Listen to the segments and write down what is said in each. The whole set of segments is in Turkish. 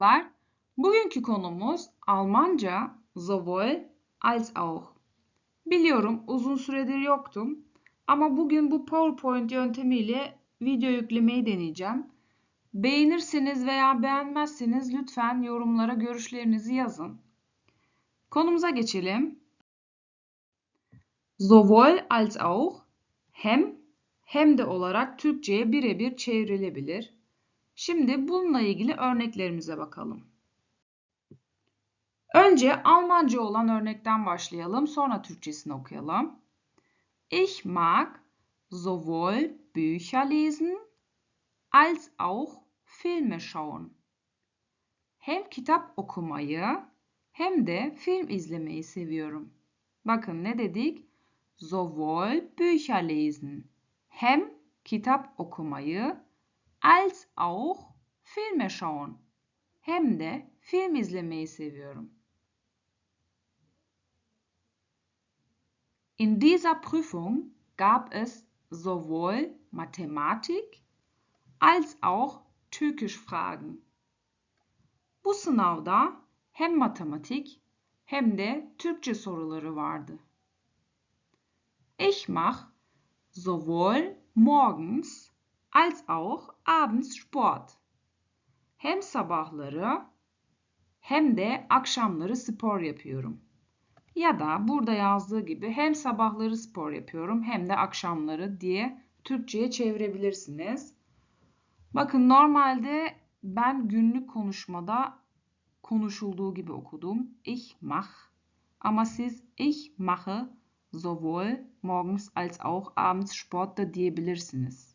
Var. Bugünkü konumuz Almanca sowohl als auch. Biliyorum uzun süredir yoktum ama bugün bu PowerPoint yöntemiyle video yüklemeyi deneyeceğim. Beğenirseniz veya beğenmezseniz lütfen yorumlara görüşlerinizi yazın. Konumuza geçelim. Sowohl als auch hem hem de olarak Türkçe'ye birebir çevrilebilir. Şimdi bununla ilgili örneklerimize bakalım. Önce Almanca olan örnekten başlayalım, sonra Türkçesini okuyalım. Ich mag sowohl Bücher lesen als auch Filme schauen. Hem kitap okumayı hem de film izlemeyi seviyorum. Bakın ne dedik? Sowohl Bücher lesen. Hem kitap okumayı als auch Filme schauen. Hem de film izlemeyi seviyorum. In dieser Prüfung gab es sowohl Mathematik als auch Türkisch-Fragen. Bu sınavda hem matematik hem de Türkçe soruları vardı. Ich mach sowohl morgens als auch abends Sport. Hem sabahları hem de akşamları spor yapıyorum. Ya da burada yazdığı gibi hem sabahları spor yapıyorum hem de akşamları diye Türkçe'ye çevirebilirsiniz. Bakın normalde ben günlük konuşmada konuşulduğu gibi okudum. Ich mach. Ama siz ich mache sowohl morgens als auch abends Sport da diyebilirsiniz.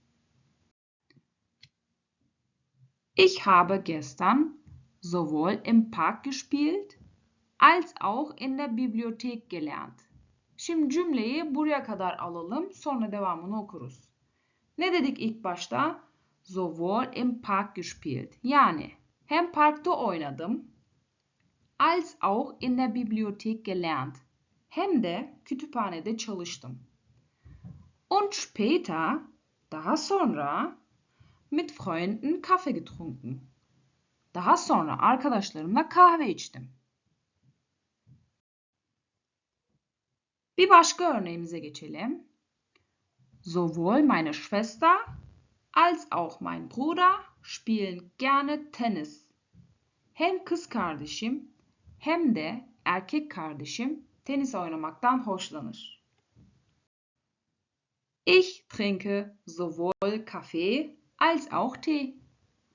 Ich habe gestern sowohl im Park gespielt als auch in der Bibliothek gelernt. Şimdi cümleyi buraya kadar alalım, sonra devamını okuruz. Ne dedik ilk başta? Sowohl im Park gespielt. Yani hem parkta oynadım, als auch in der Bibliothek gelernt. Hem de kütüphanede çalıştım. Und später, daha sonra, mit Freunden Kaffee getrunken. Daha sonra arkadaşlarımla kahve içtim. Bir başka örneğimize geçelim. Sowohl meine Schwester als auch mein Bruder spielen gerne Tennis. Hem kız kardeşim hem de erkek kardeşim tenis oynamaktan hoşlanır. Ich trinke sowohl Kaffee als auch Tee.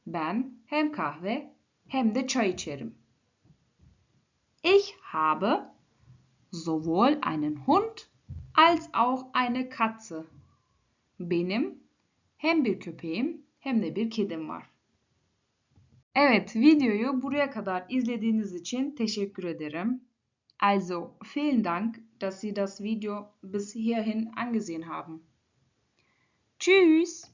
Ben hem kahve hem de çay içerim. Ich habe sowohl einen Hund als auch eine Katze. Benim hem bir köpeğim hem de bir kedim var. Evet, videoyu buraya kadar izlediğiniz için teşekkür ederim. Also, vielen Dank, dass Sie das Video bis hierhin angesehen haben. Tschüss!